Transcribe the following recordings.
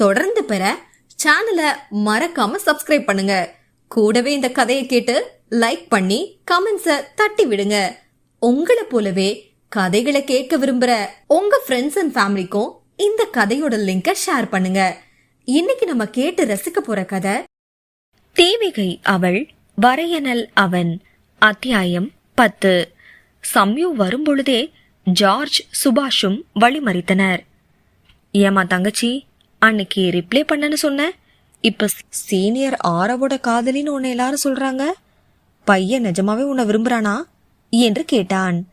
தொடர்ந்து பெற சேனலை மறக்காம சப்ஸ்கிரைப் பண்ணுங்க. கூடவே இந்த கதையை கேட்டு லைக் பண்ணி கமெண்ட்ஸை தட்டி விடுங்க. உங்களை போலவே கதைகளை கேட்க விரும்புற உங்க ஃப்ரெண்ட்ஸ் அண்ட் ஃபேமிலிக்கும் இந்த கதையோட லிங்கை ஷேர் பண்ணுங்க. இன்னைக்கு நம்ம கேட்டு ரசிக்க போற கதை தேவிகை அவள் வரையனல் அவன் அத்தியாயம் பத்து. சம்யு வரும்பொழுதே ஜார்ஜ் சுபாஷும் வழிமறித்தனர். ஏமா தங்கச்சி? அன்னைக்கு ரிப்ளை பண்ணன்னு சொன்னேன் இப்போ சீனியர் ஆரவோட காதலின்னு உன்னை எல்லாரும் சொல்றாங்க. பையன் நிஜமாவே உன்னை விரும்புறானா? என்று கேட்டான்.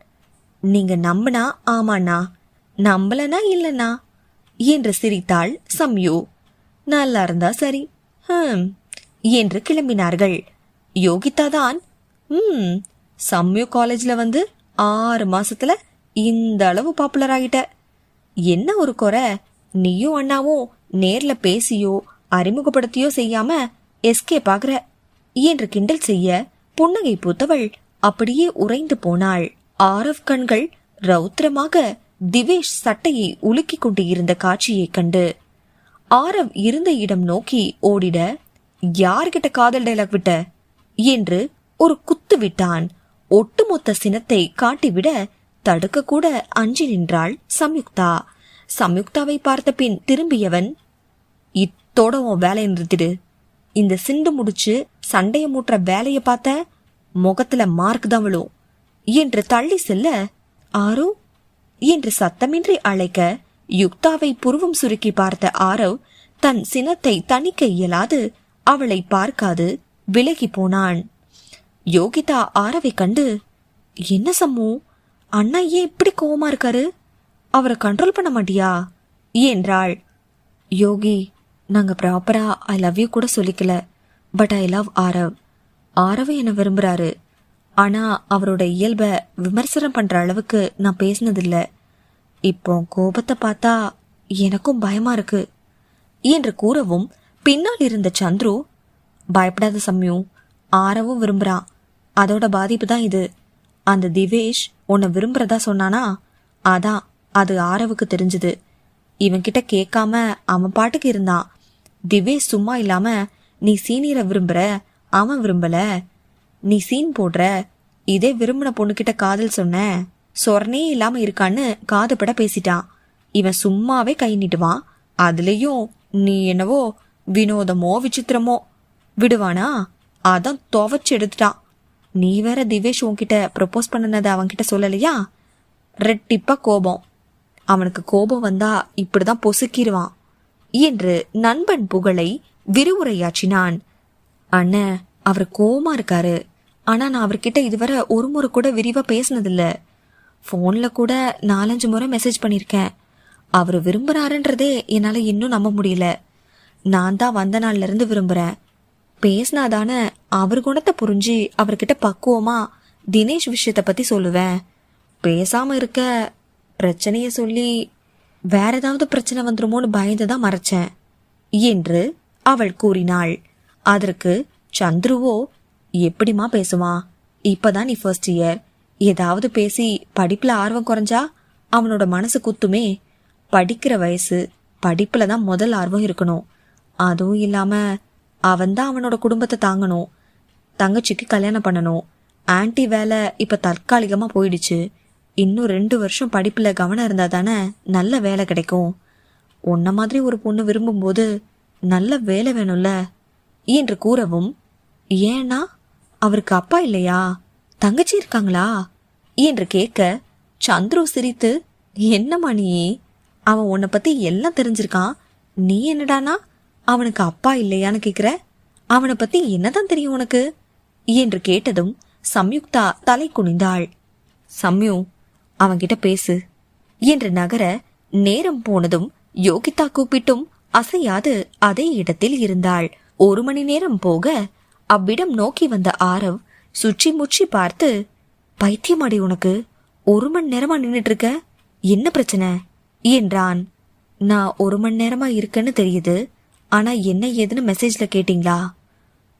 நீங்க நம்பினா ஆமாண்ணா. நம்பலனா இல்லனா என்று சிரித்தாள் சம்யு. நல்லா இருந்தா சரி. ஹம். என்று கிளம்பினார்கள். யோகிதா தான். ம் சம்யு காலேஜ்ல வந்து ஆறு மாசத்துல இந்த அளவு பாப்புலர் ஆகிட்ட என்ன ஒரு குறை? நீயும் அண்ணாவும் நேர்ல பேசியோ அறிமுகப்படுத்தியோ செய்யாம எஸ்கேப் பாக்குற என்று கிண்டல் செய்ய புன்னகை பூத்தவள் அப்படியே உறைந்து போனாள். ஆரவ் கண்கள் ரௌத்திரமாக திவேஷ் சட்டையை உலுக்கிக் கொண்டு இருந்த காட்சியைக் கண்டு ஆரவ் இருந்த இடம் நோக்கி ஓடிட யார்கிட்ட காதல் டைலாக் விட்ட? என்று ஒரு குத்து விட்டான். ஒட்டுமொத்த சினத்தை காட்டிவிட தடுக்க கூட அஞ்சி நின்றாள் சம்யுக்தா. சம்யுக்தாவை பார்த்த பின் திரும்பியவன் இத்தோட உன் வேலையை நிறுத்திடு. இந்த சிண்டு முடிச்சு சண்டையை மூட்டுற வேலையை பார்த்த முகத்துல மார்க் தான் விழும். என்று தள்ளி செல்ல ஆரோ? என்று சத்தமின்றி அழைக்க யுக்தாவை புருவம் சுருக்கி பார்த்த ஆரவ் தன் சினத்தை தணிக்க இயலாது அவளை பார்க்காது விலகி போனான். யோகிதா ஆரவை கண்டு என்ன சம்மு? அண்ணா ஏன் இப்படி கோவமா இருக்காரு? அவரை கண்ட்ரோல் பண்ண மாட்டியா? என்றாள் யோகி நாங்கள் ப்ராப்பராக ஐ லவ் யூ கூட சொல்லிக்கல. But I love Aarav. Aarav என்னை விரும்புகிறாரு ஆனால் அவரோட இயல்பை விமர்சனம் பண்ணுற அளவுக்கு நான் பேசினதில்லை. இப்போ கோபத்தை பார்த்தா எனக்கும் பயமா இருக்கு. என்று கூறவும் பின்னால் இருந்த சந்துரு பயப்படாத சம்யு ஆரவும் விரும்புகிறான் அதோட பாதிப்பு தான் இது. அந்த திவேஷ் உன்னை விரும்புறதா சொன்னானா? அதான். அது ஆரவுக்கு தெரிஞ்சது. இவன்கிட்ட கேட்காம அவன் பாட்டுக்கு இருந்தான். திவேஷ் சும்மா இல்லாம நீ சீனியரை விரும்புற? அவன் விரும்பல. நீ சீன் போடுற? இதே விரும்பின பொண்ணுகிட்ட காதல் சொன்ன? சொரணே இல்லாம இருக்கான்னு காதுபட பேசிட்டான். இவன் சும்மாவே கை நீட்டுவான். அதுலயும் நீ என்னவோ வினோதமோ விசித்திரமோ விடுவானா? அதான் துவச்சு எடுத்துட்டான். நீ வேற திவேஷ் உன்கிட்ட ப்ரப்போஸ் பண்ணினதை அவன்கிட்ட சொல்லலையா? ரெட்டிப்பா கோபம். அவனுக்கு கோபம் வந்தா இப்படிதான் பொசுக்கிடுவான் என்று நண்பன் புகழை விரிவுரையாற்றினான். அண்ணன் அவர் கோமா இருக்காரு. ஆனா நான் அவர்கிட்ட இதுவரை ஒரு முறை கூட விரிவா பேசினதில்ல. ஃபோன்ல கூட நாலஞ்சு முறை மெசேஜ் பண்ணியிருக்கேன் அவர் விரும்புறாருன்றதே என்னால இன்னும் நம்ப முடியல. நான் தான் வந்த நாள்ல இருந்து விரும்புறேன். பேசினாதானே அவர் குணத்தை புரிஞ்சு அவர்கிட்ட பக்குவமா தினேஷ் விஷயத்த பத்தி சொல்லுவேன். பேசாம இருக்க பிரச்சனையை சொல்லி வேற ஏதாவது பிரச்சனை வந்துருமோன்னு பயந்து தான் மறைச்சேன் என்று அவள் கூறினாள். அதற்கு சந்துருவோ எப்படிமா பேசுவான் இப்பதான் நீ ஃபர்ஸ்ட் இயர் ஏதாவது பேசி படிப்புல ஆர்வம் குறைஞ்சா அவனோட மனசு குத்துமே. படிக்கிற வயசு படிப்புல தான் முதல் ஆர்வம் இருக்கணும். அதுவும் இல்லாம அவன்தான் அவனோட குடும்பத்தை தாங்கணும். தங்கச்சிக்கு கல்யாணம் பண்ணணும். ஆன்டி வேலை இப்ப தற்காலிகமா போயிடுச்சு. இன்னும் ரெண்டு வருஷம் படிப்பில் கவனம் இருந்தால் தானே நல்ல வேலை கிடைக்கும். உன்ன மாதிரி ஒரு பொண்ணு விரும்பும்போது நல்ல வேலை வேணும்ல? என்று கூறவும் ஏன்னா அவருக்கு அப்பா இல்லையா? தங்கச்சி இருக்காங்களா? என்று கேட்க சந்துரு சிரித்து என்னம்மா நீ? அவன் உன்னை பத்தி எல்லாம் தெரிஞ்சிருக்கான். நீ என்னடானா? அவனுக்கு அப்பா இல்லையான்னு கேக்குற? அவனை பத்தி என்னதான் தெரியும் உனக்கு? என்று கேட்டதும் சம்யுக்தா தலை குனிந்தாள். சம்யு அவன்கிட்ட பேசு. என்று நகர நேரம் போனதும் யோகிதா கூப்பிட்டும் அசையாது அதே இடத்தில் இருந்தாள். ஒரு மணி நேரம் போக அவ்விடம் நோக்கி வந்த ஆரவ் சுற்றி முற்றி பார்த்து பைத்தியமாடி உனக்கு. ஒரு மணி நேரமா நின்னுட்டு இருக்க என்ன பிரச்சனை? என்றான். நான் ஒரு மணி நேரமா இருக்கேன்னு தெரியுது. ஆனா என்ன ஏதுன்னு மெசேஜ்ல கேட்டிங்களா?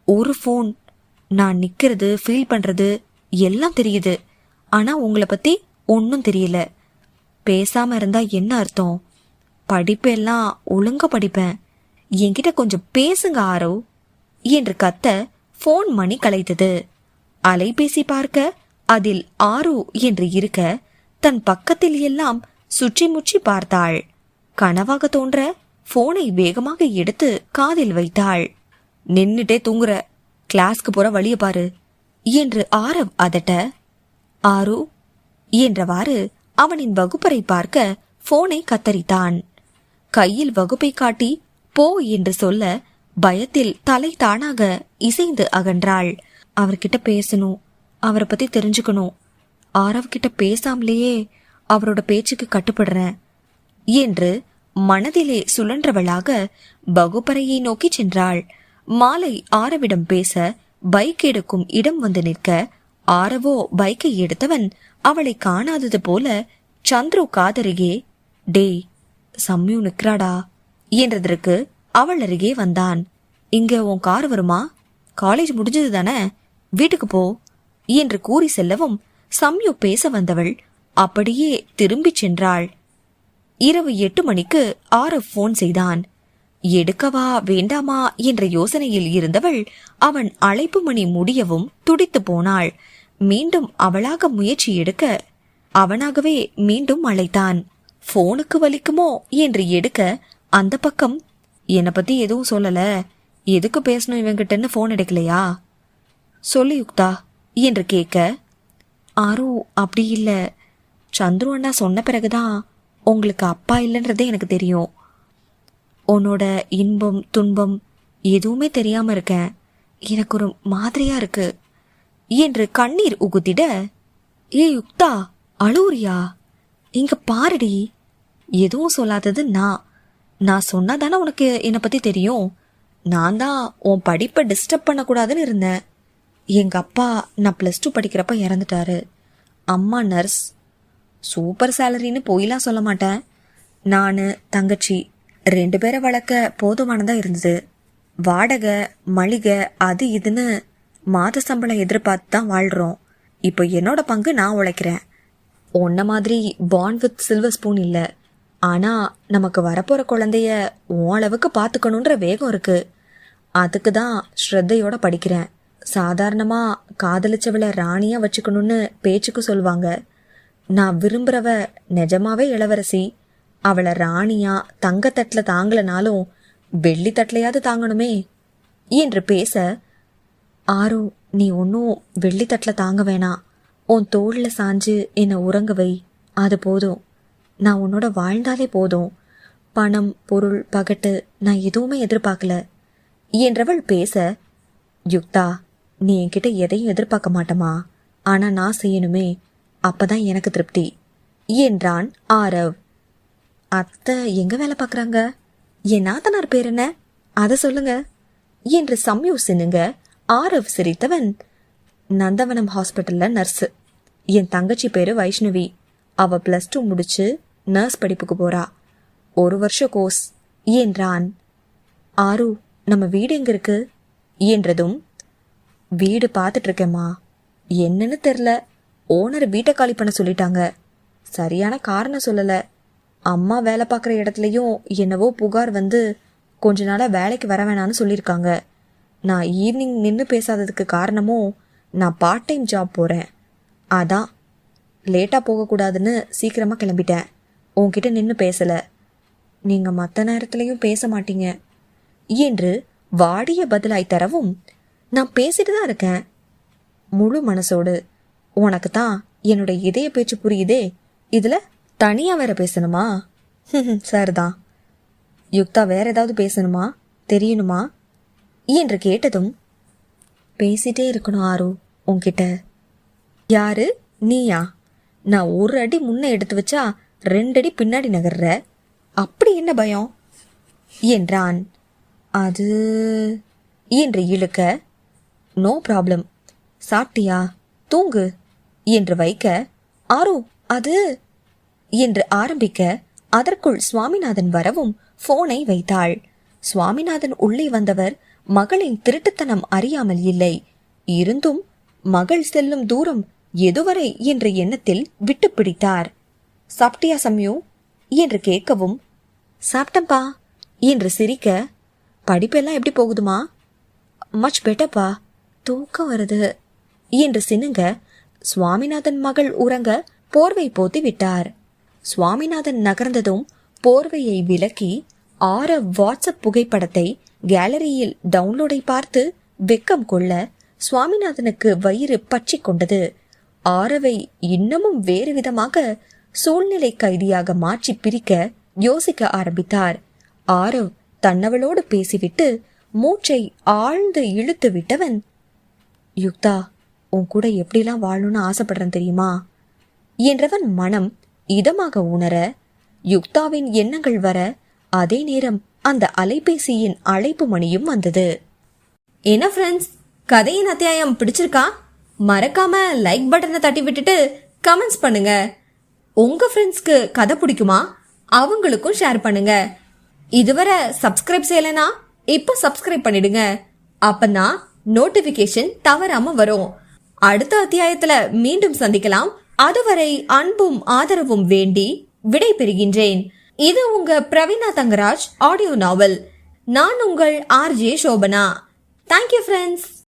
ஒரு ஃபோன் நான் நிக்கிறது ஃபீல் பண்றது எல்லாம் தெரியுது. ஆனா உங்களை பத்தி ஒன்றும் தெரியல. பேசாம இருந்தா என்ன அர்த்தம்? படிப்பெல்லாம் ஒழுங்கா படிப்பேன். என்கிட்ட கொஞ்சம் பேசுங்க ஆரவ் என்று கத்த ஃபோன் மணி கலைத்தது. அலைபேசி பார்க்க அதில் ஆரு என்று இருக்க தன் பக்கத்தில் எல்லாம் சுற்றி முற்றி பார்த்தாள். கனவாக தோன்ற போனை வேகமாக எடுத்து காதில் வைத்தாள். நின்னுட்டே தூங்குற கிளாஸ்க்கு போற வழிய பாரு என்று ஆரவ் அதட்ட ஆரு என்றவாறு அவனின் வகுப்பறை பார்க்க போனை கத்தரித்தான். கையில் வகுப்பை காட்டி போ என்று சொல்ல பயத்தில் தலை தானாக இசைந்து அகன்றாள். அவர்கிட்ட பேசணும் அவரை பத்தி தெரிஞ்சுக்கணும். ஆரவ் கிட்ட பேசாமலேயே அவரோட பேச்சுக்கு கட்டுப்படுறேன் என்று மனதிலே சுழன்றவளாக வகுப்பறையை நோக்கி சென்றாள். மாலை ஆரவிடம் பேச பைக் எடுக்கும் இடம் வந்து நிற்க ஆரவோ பைக்கை எடுத்தவன் அவளை காணாதது போல சந்துரு காதருகே டேய் சம்யு நிக்கிறாடா? என்றதற்கு அவள் அருகே வந்தான். இங்க உன் கார் வருமா? காலேஜ் முடிஞ்சது தானே? வீட்டுக்கு போ என்று கூறி செல்லவும் சம்யு பேச வந்தவள் அப்படியே திரும்பிச் சென்றாள். இரவு எட்டு மணிக்கு ஆரவ் போன் செய்தான். எடுக்கவா வேண்டாமா? என்ற யோசனையில் இருந்தவள் அவன் அழைப்பு மணி முடியவும் துடித்து போனாள். மீண்டும் அவளாக முயற்சி எடுக்க அவனாகவே மீண்டும் அழைத்தான். போனுக்கு வலிக்குமோ? என்று எடுக்க அந்த பக்கம் என்னை பத்தி எதுவும் சொல்லல. எதுக்கு பேசணும் இவங்கிட்டன்னு போன் எடுக்கலையா? சொல்லு யுக்தா என்று கேட்க ஆரோ அப்படி இல்லை. சந்துரு அண்ணா சொன்ன பிறகுதான் உங்களுக்கு அப்பா இல்லைன்றதே எனக்கு தெரியும். உன்னோட இன்பம் துன்பம் எதுவுமே தெரியாம இருக்கேன். எனக்கு ஒரு மாதிரியா இருக்கு. என்று கண்ணீர் உகுத்திட ஏ யுக்தா அழுவுறியா? இங்க பாருடி. எதுவும் சொல்லாதது நான். நான் சொன்னாதானே உனக்கு என்னை பத்தி தெரியும். நான் தான் உன் படிப்பை டிஸ்டர்ப் பண்ணக்கூடாதுன்னு இருந்தேன். எங்க அப்பா நான் ப்ளஸ் டூ படிக்கிறப்ப இறந்துட்டாரு. அம்மா நர்ஸ் சூப்பர் சேலரின்னு போயிலாம் சொல்ல மாட்டேன். நான் தங்கச்சி ரெண்டு பேரை வளர்க்க போதுமானதாக இருந்தது. வாடகை மளிகை அது இதுன்னு மாத சம்பளம் எதிர்பார்த்து தான் வாழ்கிறோம் இப்போ என்னோட பங்கு நான் உழைக்கிறேன். உன்ன மாதிரி பாண்ட் வித் சில்வர் ஸ்பூன் இல்லை. ஆனால் நமக்கு வரப்போகிற குழந்தைய ஓளவுக்கு பார்த்துக்கணுன்ற வேகம் இருக்கு. அதுக்கு தான் ஸ்ரத்தையோட படிக்கிறேன். சாதாரணமாக காதலிச்சவளை ராணியாக வச்சுக்கணும்னு பேச்சுக்கு சொல்லுவாங்க. நான் விரும்புறவ நிஜமாவே இளவரசி. அவளை ராணியா தங்கத்தட்டில் தாங்கலனாலும் வெள்ளி தட்டிலையாவது தாங்கணுமே. என்று பேச ஆரோ நீ ஒன்றும் வெள்ளித்தட்டில் தாங்க வேணாம் உன் தோளில் சாஞ்சு என்னை உறங்க வை. அது போதும். நான் உன்னோட வாழ்ந்தாலே போதும். பணம் பொருள் பகட்டு நான் எதுவுமே எதிர்பார்க்கல. என்றவள் பேச யுக்தா நீ என்கிட்ட எதையும் எதிர்பார்க்க மாட்டமா? ஆனால் நான் செய்யணுமே. அப்பதான் எனக்கு திருப்தி என்றான் ஆரவ். அத்தை எங்க வேலை பார்க்குறாங்க என் நாத்தனார் பேர் என்ன? அதை சொல்லுங்க என்று சம்யூசினுங்க. ஆரவ் சிரித்தவன் நந்தவனம் ஹாஸ்பிட்டல்ல நர்ஸு. என் தங்கச்சி பேரு வைஷ்ணவி. அவ பிளஸ் டூ முடிச்சு நர்ஸ் படிப்புக்கு போறா. ஒரு வருஷ கோர்ஸ் என்றான் ஆரு நம்ம வீடு எங்க இருக்கு? என்றதும் வீடு பார்த்துட்டு இருக்கேம்மா என்னன்னு தெரில. ஓனர் வீட்டை காலி பண்ண சொல்லிட்டாங்க. சரியான காரணம் சொல்லல. அம்மா வேலை பார்க்குற இடத்துலையும் என்னவோ புகார் வந்து கொஞ்ச நாளாக வேலைக்கு வர வேணான்னு சொல்லியிருக்காங்க. நான் ஈவினிங் நின்று பேசாததுக்கு காரணமும் நான் பார்ட் டைம் ஜாப் போகிறேன் அதான் லேட்டாக போகக்கூடாதுன்னு சீக்கிரமாக கிளம்பிட்டேன். உன்கிட்ட நின்று பேசலை. நீங்கள் மற்ற நேரத்துலையும் பேச மாட்டீங்க. என்று வாடிய பதிலாய் தரவும் நான் பேசிட்டு தான் இருக்கேன். முழு மனசோடு உனக்கு தான் என்னோட இதய பேச்சு புரியுதே. இதில் தனியாக வேற பேசணுமா? சரிதான். யுக்தா வேற ஏதாவது பேசணுமா? தெரியணுமா? என்று கேட்டதும் பேசிட்டே இருக்கணும் ஆரு உன்கிட்ட. யாரு? நீயா? நான் ஒரு அடி முன்ன எடுத்து வச்சா ரெண்டடி பின்னாடி நகர்ற. அப்படி என்ன பயம்? என்றான். அது என்று இழுக்க நோ ப்ராப்ளம். சாப்பிட்டியா? தூங்கு. என்று வைக்க ஆரோ அது என்று ஆரம்பிக்க அதற்குள் சுவாமிநாதன் வரவும் போனை வைத்தாள். சுவாமிநாதன் உள்ளே வந்தவர் மகளின் திருட்டுத்தனம் அறியாமல் இல்லை. இருந்தும் மகள் செல்லும் தூரம் எதுவரை என்ற எண்ணத்தில் விட்டு பிடித்தார். சாப்பிட்டியா சம்யு? என்று கேட்கவும் சாப்பிட்டம்பா என்று சிரிக்க படிப்பெல்லாம் எப்படி போகுதுமா? மச் பெட்டப்பா தூக்கம் வருது என்று சினுங்க சுவாமிநாதன் மகள் உறங்க போர்வை போத்தி விட்டார் சுவாமிநாதன் நகர்ந்ததும் போர்வையை விலக்கி ஆற வாட்ஸ்அப் புகைப்படத்தை கேலரியில் டவுன்லோடை பார்த்து வெக்கம் கொள்ள சுவாமிநாதனுக்கு வயிறு பற்றி கொண்டது. ஆரவை இன்னமும் வேறு விதமாக சூழ்நிலை கைதியாக மாற்றி பிரிக்க யோசிக்க ஆரம்பித்தார். ஆரவ் தன்னவளோடு பேசிவிட்டு மூச்சை ஆழ்ந்து இழுத்து விட்டவன் யுக்தா உன் கூட எப்படிலாம் வாழணும்னு ஆசைப்படுறேன் தெரியுமா? என்றவன் மனம் இதமாக உணர யுக்தாவின் எண்ணங்கள் வர அதே நேரம் அந்த அலைபேசியின் அழைப்பு மணியும் வந்தது. என்ன ஃப்ரெண்ட்ஸ் கதையின் அத்தியாயம் பிடிச்சிருக்கா? மறக்காம லைக் பட்டனை தட்டி விட்டுட்டு கமெண்ட்ஸ் பண்ணுங்க. உங்க ஃப்ரெண்ட்ஸ்க்கு கதை பிடிக்குமா? அவங்களுக்கும் ஷேர் பண்ணுங்க. இதுவரை சப்ஸ்கிரைப் செய்யலைனா இப்போ சப்ஸ்கிரைப் பண்ணிடுங்க. அப்பதான் நோட்டிபிகேஷன் தவறாம வரும். அடுத்த அத்தியாயத்துல மீண்டும் சந்திக்கலாம். அதுவரை அன்பும் ஆதரவும் வேண்டி விடை பெறுகின்றேன் இது உங்க பிரவீனா தங்கராஜ் ஆடியோ நாவல். நான் உங்கள் ஆர்ஜே சோபனா. Thank you friends